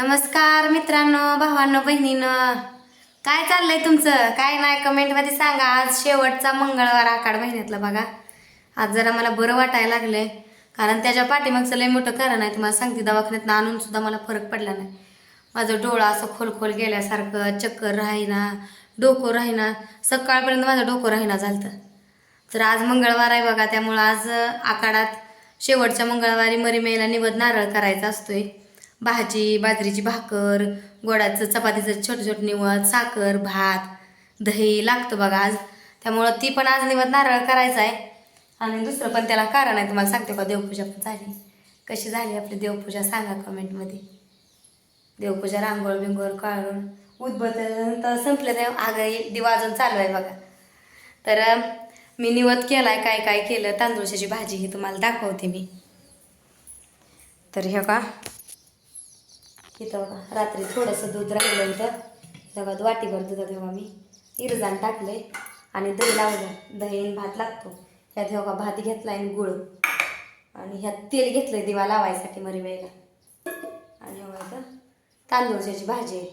नमस्कार मित्रांनो भावांनो बहिणीनं. काय चाललंय तुमचं? काय नाही कमेंटमध्ये सांगा. आज शेवटचा मंगळवार आखाड महिन्यातला बघा. आज जरा मला बरं वाटायला लागलंय. कारण त्याच्या पाठीमागचं लय मोठं कारण आहे तुम्हाला सांगते दवाखान्यात आणून सुद्धा मला फरक पडला नाही. माझं डोळा असं खोल खोल गेल्यासारखं चक्कर राहीना डोकं राहीना. सकाळपर्यंत माझं डोकं राहीना झालं तर आज मंगळवार आहे बघा त्यामुळं आज आखाडात शेवटच्या मंगळवारी मरीमेला निवद नारळ करायचा असतोय. भाजी बाजरीची भाकर गोडाचं चपातीचं छोटं छोटं निवत साखर भात दही लागतं बघा आज. त्यामुळं ती पण आज निवद नारळ करायचा आहे. आणि दुसरं पण त्याला कारण आहे तुम्हाला सांगते का देवपूजा पण झाली. कशी झाली आपली देवपूजा सांगा कमेंटमध्ये. देवपूजा रांगोळ बिंगोळ काढून उद्बत्त संपलं ते आग दिवा अजून चालू आहे बघा. तर मी निवत आहे काय काय केलं तांदूळशाची भाजी ही तुम्हाला दाखवते मी. तर हे का इथं बघा रात्री थोडंसं दूध राहिलं इथं बघा वाटीभर दुधात तेव्हा मी इरजान टाकले आणि दही लावलं. दही भात लागतो. ह्यात तेव्हा भात घेतला आणि गुळ. आणि ह्यात तेल घेतलंय दिवा लावायसाठी मरी वेळेला आणि हे बघा तांदूळशाची भाजी आहे.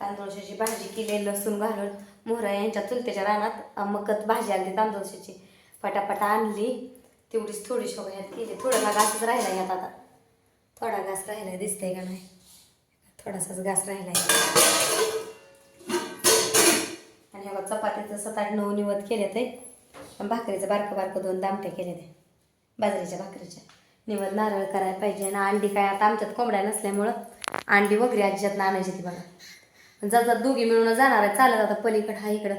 तांदूळशाची भाजी केली लसूण घालून मोहरा यांच्या चुलत्याच्या रानात मकत भाजी आणली तांदूळशाची. पटापटा आणली. तेवढीच थोडी शोभा ह्यात केली. थोडं का असंच राहिला ह्यात आता. थोडा घास राहिला दिसतंय का नाही? थोडासाच घास राहिला आणि ह्या चपातीचं सात आठ नऊ निवत केले ते आणि भाकरीचं बारकं बारकं दोन दामटे केले ते बाजरीच्या भाकरीच्या. निवद नारळ करायला पाहिजे. आणि अंडी काय आता आमच्यात कोंबड्या नसल्यामुळं अंडी वगैरे आजीच्यात आणायची ती बघा जात दोघी मिळून जाणार आहे चालत आता पलीकडं हा इकडं.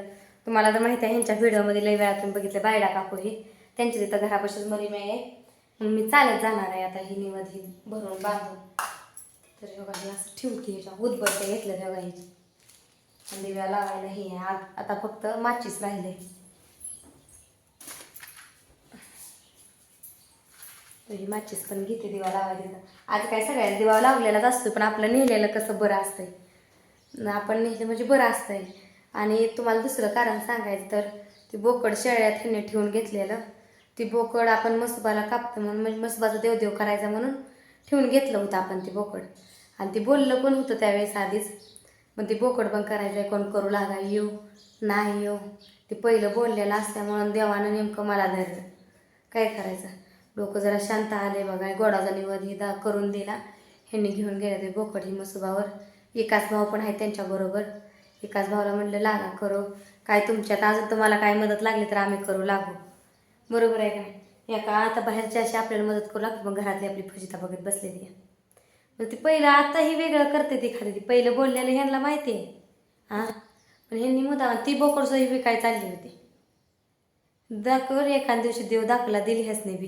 तुम्हाला तर माहिती आहे ह्यांच्या व्हिडिओमध्ये लई वेळा तुम्ही बघितलं बायडा काकू ही. त्यांची तिथं घरापाशीच मरी आहे मग मी चालत जाणार आहे आता ही निवद ही भरून बांधून. तर हे हे असं ठेवते ह्याच्या उदबत्त्या घेतल्या त्या बघा ह्याची आणि दिव्या लावायला हे आहे. आता फक्त माचीच राहिले. ही माचीस पण घेते दिवा लावायला. आज काय सगळ्याला दिवा लावलेलाच असतो पण आपलं नेलेलं कसं बरं असतंय? आपण नेलं म्हणजे बरं असतंय. आणि तुम्हाला दुसरं कारण सांगायचं तर ते बोकड शेळ्यात ह्यांनी ठेवून घेतलेलं. ती बोकड आपण मसुबाला कापतो म्हणून म्हणजे मसबाचा देवदेव करायचा म्हणून ठेवून घेतलं होतं आपण ती बोकड. आणि ती बोललं पण होतं त्यावेळेस आधीच मग ती बोकड पण करायचं कोण करू लागा येऊ नाही येऊ. ते पहिलं बोललेलं असल्यामुळं देवानं नेमकं मला धरलं. काय करायचं? लोक जरा शांत आले बघा गोडाचा निवद ही दा करून दिला. ह्यांनी घेऊन गेले ते बोकड ही मसुबावर. एकाच भाऊ पण आहे त्यांच्याबरोबर एकाच भावाला म्हणलं लागा करो. काय तुमच्यात अजून तुम्हाला काय मदत लागली तर आम्ही करू लागू. बरोबर आहे का नाही? का आता बाहेरच्या अशी आपल्याला मदत करू लागते. मग घरातली आपली फजिता बघत बसलेली आहे. मग ती पहिलं आताही वेगळं करते ती खरेदी पहिलं बोललेलं ह्यांना माहिती आहे. हां? पण ह्यांनी मुदा ती बोकडसोही बी काय चालली होती. दाखवर एखाद्या दिवशी देव दाखला दिली ह्याच नाही बी.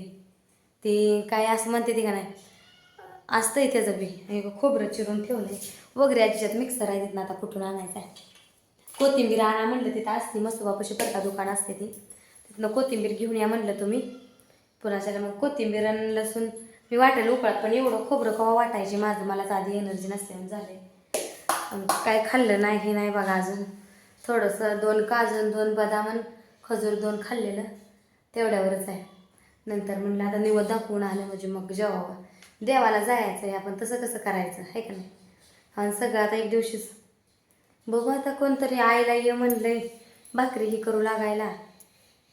ती काय असं म्हणते ती का नाही? असतंय त्याचं बी. खोबरं चिरून ठेवलंय. वगैरे याच्यात मिक्सर आहे तिथं आता कुठून आणायचं आहे. कोथिंबीर आणा म्हणलं तिथं असते. मस्त बापाशी परका दुकान असते ती. तिथनं कोथिंबीर घेऊन या म्हणलं तुम्ही. पुन्हा मग कोथिंबीर आणि लसूण मी वाटेल उकळत पण एवढं खोबरं कवा वाटायची माझं? मलाच आधी एनर्जी नसल्यानं झाले काय खाल्लं नाही हे नाही बघा अजून. थोडंसं दोन काजून दोन बदाम आणि खजूर दोन खाल्लेलं. तेवढ्यावरच आहे. नंतर म्हणलं आता निवड दाखवून आलं म्हणजे मग जेवावं. देवाला जायचं आहे आपण तसं कसं करायचं आहे का नाही? आणि सगळं आता एक दिवशीच. बघू आता कोणतरी आईला ये म्हणलंय भाकरी ही करू लागायला.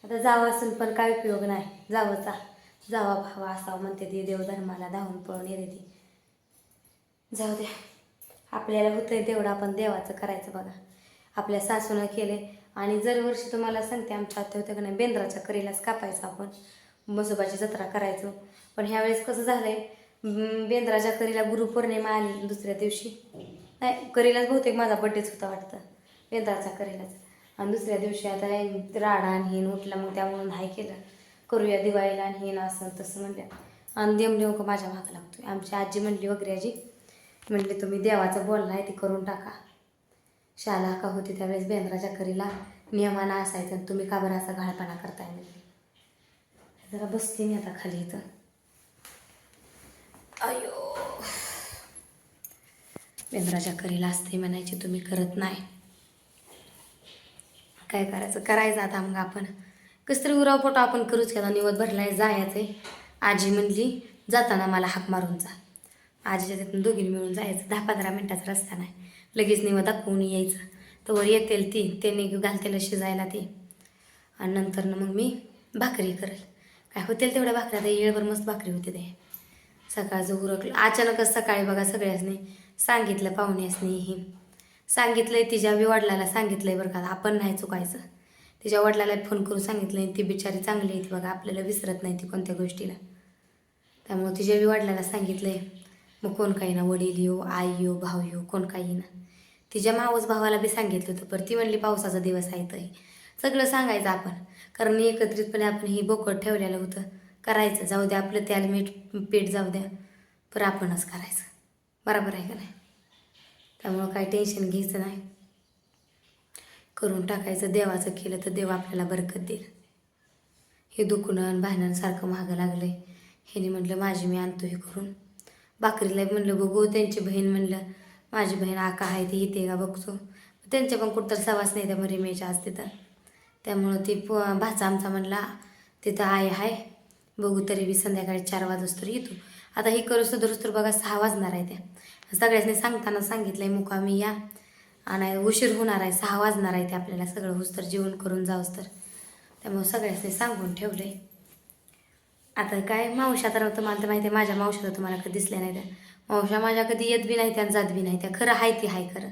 आता जावं असून पण काय उपयोग नाही. जावंचा. जावा भावा असावं म्हणते ती देवधर्माला धावून पळून येते ती. जाऊ द्या. आपल्याला होतंय तेवढं आपण देवाचं करायचं बघा. आपल्या सासूनं केले. आणि जर वर्षी तुम्हाला सांगते आमच्या आत्या होत्या का नाही बेंद्राच्या करीलाच कापायचं आपण. मसोबाची जत्रा करायचो. पण ह्यावेळेस कसं झालंय बेंद्राच्या करीला गुरुपौर्णिमा आली दुसऱ्या दिवशी. नाही करीलाच बहुतेक माझा बड्डेच होता वाटतं. बेंद्राच्या करीलाच. आणि दुसऱ्या दिवशी आता हे राडा आणि हिन उठला मग त्यामुळे नाही केलं. करूया दिवाळीला आणि हिन असं तसं म्हणलं आणि देम नेमकं माझ्या भाग लागतोय. आमची आजी म्हणली वगैरे आजी म्हणले तुम्ही देवाचं बोलला आहे ते करून टाका. शाला का होती त्यावेळेस बेंद्राच्या करीला नियमानं असायचं आणि तुम्ही का बरं असा घाळपणा करताय म्हणली जरा बसते मी आता खाली इथं. अयो. बेंद्राच्या करीला असते म्हणायची तुम्ही करत नाही. काय करायचं? करायचं आता मग आपण. कसं तरी उराव फोटो आपण करूच घ्या आता निवत भरलाय जायचंय. आजी म्हणली जाताना मला हाक मारून जा. आजीच्या तिथून दोघींनी मिळून जायचं. दहा पंधरा मिनटाचा रस्ता नाही. लगेच निवत दाखवून यायचं. तर येतील ती. त्यांनी घालतेला शिजायला ती. आणि नंतर ना मग मी भाकरी करेल. काय होतील तेवढ्या भाकऱ्या? आता येळभर मस्त भाकरी होते ते. सकाळचं उरकलं. अचानकच सकाळी बघा सगळ्यासनी सांगितलं पाहुण्यासनी ही. सांगितलंय तिच्या बी वडिलाला सांगितलंय बरं का आपण नाही चुकायचं. तिच्या वडिलाला फोन करून सांगितलंय ती बिचारी चांगली आहे ती बघा आपल्याला विसरत नाही ती कोणत्या गोष्टीला. त्यामुळं तिच्या बी वडिलाला सांगितलंय मग कोण काही ना वडील येऊ आई येऊ भाऊ येऊ कोण काही ना. तिच्या मावस भावाला बी सांगितलं होतं पर ती म्हणली पावसाचा दिवस आहे तर. सगळं सांगायचं आपण कारण एकत्रितपणे आपण ही बोकड ठेवलेलं होतं. करायचं जाऊ द्या आपलं त्याला मीठ पीठ जाऊ द्या पर आपणच करायचं. बरोबर आहे का नाही? त्यामुळं काही टेन्शन घ्यायचं नाही. करून टाकायचं. देवाचं केलं तर देव आपल्याला बरकत देईल. हे दुखणं भांडणांसारखं मागं लागलंय. ह्याने म्हटलं माझी मी आणतो हे करून बाकरीला म्हणलं बघू त्यांची बहीण म्हणलं माझी बहीण आका आहे ती इथे का बघतो. त्यांच्या पण कुठं सवास नाही त्या मरीमेच्या आज तिथं. त्यामुळं ती प भाचा आमचा म्हणला तिथं आहे. हाय बघू तरी बी संध्याकाळी चार वाजता तर येतो. आता ही करू सुधरूस बघा सहा वाजणार आहे त्या. सगळ्यांनी सांगताना सांगितलं आहे मुकामी या. आणि उशीर होणार आहे सहा वाजणार आहे ते आपल्याला सगळं उस्तर जेवण करून जाऊस तर. त्यामुळं सगळ्यांनी सांगून ठेवलं आहे आता काय मावशा तर तुम्हाला तर माहिती आहे माझ्या मावशा तर तुम्हाला कधी दिसल्या नाही त्या मावशा माझ्या कधी येत बी नाही त्या जात बी नाही त्या खरं आहे ती हाय खरं.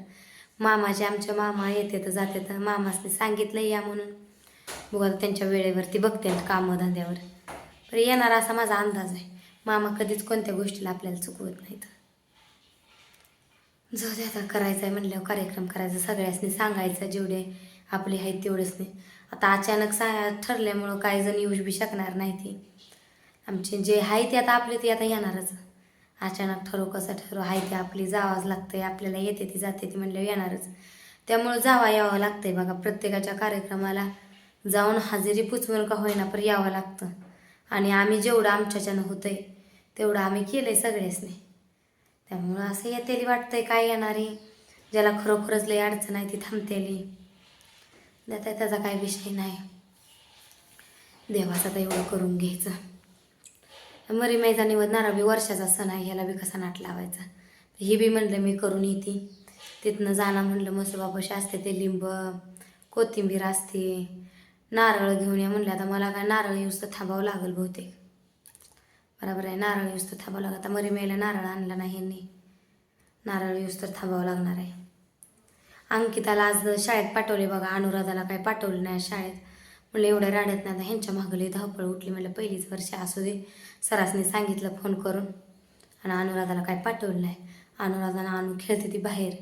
मामाचे आमच्या मामा येते तर जाते तर मामासने सांगितलं या म्हणून. बघा त्यांच्या वेळेवरती बघते कामं धंद्यावर. पण येणार असा माझा अंदाज आहे. मामा कधीच कोणत्या गोष्टीला आपल्याला चुकवत नाहीत. जो दे आता करायचं आहे म्हणल्यावर कार्यक्रम करायचा सगळ्यासनी सांगायचं जेवढे आपले आहेत तेवढेच नाही आता अचानक सा ठरल्यामुळं काही जण येऊ बी शकणार नाही ती. आमचे जे आहे ते आता आपले ते आता येणारच. अचानक ठरव कसं ठरव आहे ते आपली जावाच लागतंय आपल्याला येते ती जाते ती म्हणल्यावर येणारच. त्यामुळं जावा यावं लागतंय बघा प्रत्येकाच्या कार्यक्रमाला जाऊन हजेरी पुचवून का होईना पर यावं लागतं. आणि आम्ही जेवढं आमच्याच्यानं होतंय तेवढं आम्ही केलं आहे सगळेचने त्यामुळं असं येतेली वाटतंय काय येणारी. ज्याला खरोखरच लई अडचण आहे ती थांबतेली. त्याचा त्याचा काय विषय नाही. देवाचा तर एवढं करून घ्यायचं. मरी मैचा निवड नारळ बी वर्षाचा सण आहे ह्याला बी कसा नाट लावायचा? ही बी म्हणलं मी करून येते. तिथनं जाणं म्हणलं मसोबापाशी असते ते लिंब कोथिंबीर असते. नारळ घेऊन या म्हणलं आता मला काय नारळ यूज तर थांबावं लागेल बहुतेक. बरोबर आहे. नारळ यूज तर थांबावं लागेल. आता मरी मेला नारळ आणला नाही यांनी. नारळ यूज तर थांबावं लागणार आहे. अंकिताला आज शाळेत पाठवले बघा. अनुराधाला काय पाठवलं नाही शाळेत. म्हणलं एवढ्या राड्यात नाही आता ह्यांच्या मागं लई धावपळ उठली. म्हणलं पहिलीच वर्ष असू दे. सरासने सांगितलं फोन करून. आणि अनुराधाला काय पाठवलं नाही. अनुराधानं आणू खेळते ती बाहेर.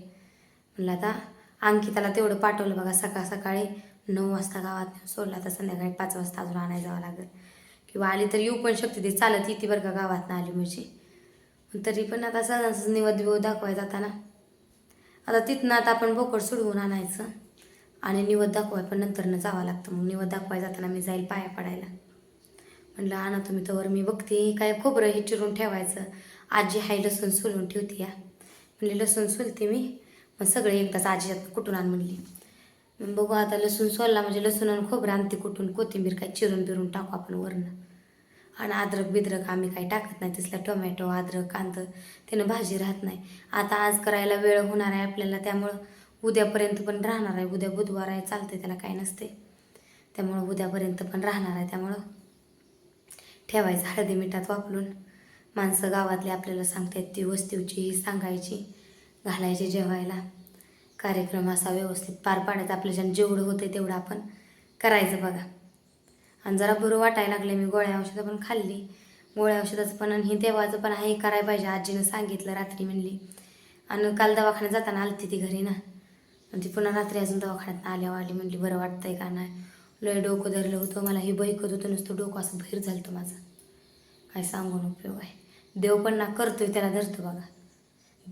म्हणलं आता अंकिताला तेवढं पाठवलं बघा. सकाळ सकाळी नऊ वाजता गावात सोडला. तर संध्याकाळी पाच वाजता अजून आणायला जावं लागेल. किंवा आली तर येऊ पण शकते ती चालत येते बरं का गावात आली म्हणजे. तरी पण आता सणांचं निवद बिवद दाखवायला जाताना आता तिथनं आता आपण बोकड सोडवून आणायचं आणि निवद दाखवाय पण नंतरनं जावं लागतं. मग निवद दाखवायला जाताना मी जाईल पाया पडायला. म्हणलं आणा तुम्ही तर मी बघते. काय खोबरं हे चिरून ठेवायचं. आजी हाय लसूण सोलून ठेवते या. म्हणले लसूण सोलते मी. मग सगळे एकदाच आजीच्यात कुठून आण म्हणली. मग बघू आता लसूण सोलला म्हणजे लसूण आणि खोबरं आणते कुठून? कोथिंबीर काय चिरून बिरून टाकू आपण वरनं. आणि अद्रक बिद्रक आम्ही काही टाकत नाही. तसला टोमॅटो अद्रक कांदं त्यानं भाजी राहत नाही. आता आज करायला वेळ होणार आहे आपल्याला त्यामुळं उद्यापर्यंत पण राहणार आहे. उद्या बुधवार आहे चालते त्याला काय नसते त्यामुळं उद्यापर्यंत पण राहणार आहे. त्यामुळं ठेवायचं हळदी मिठात वापरून. माणसं गावातली आपल्याला सांगतात ती वस्तूची ही सांगायची घालायची जेवायला. कार्यक्रम असा व्यवस्थित पार पाडायचा. आपल्याच्यानं जेवढं होतं तेवढं आपण करायचं बघा. आणि जरा बरं वाटायला लागले मी गोळ्या औषधं पण खाल्ली. गोळ्या औषधाचं पण आणि हे देवाचं पण आहे करायला पाहिजे. आजीनं सांगितलं रात्री म्हणली. आणि काल दवाखान्यात जाताना आलती ती घरी ना. आणि ती पुन्हा रात्री अजून दवाखान्यात आल्यावर आली म्हणली बरं वाटतंय का नाही? लय डोकं धरलं होतं मला. हे बैकत होतं नुसतं डोकं असं बाहेर झालं होतं माझं. काय सांगून उपयोग आहे. देव पण ना करतोय त्याला धरतो बघा.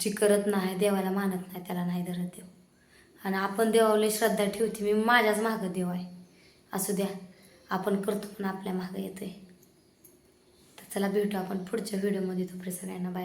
जी करत नाही देवाला मानत नाही त्याला नाही धरत देव. आणि आपण देवाला श्रद्धा ठेवते. मी माझ्याच मागं देव आहे. असू द्या. आपण करतो पण आपल्या मागं येतोय. तर चला भेटू आपण पुढच्या व्हिडिओमध्ये तोपर्यंत सगळ्यांना बाय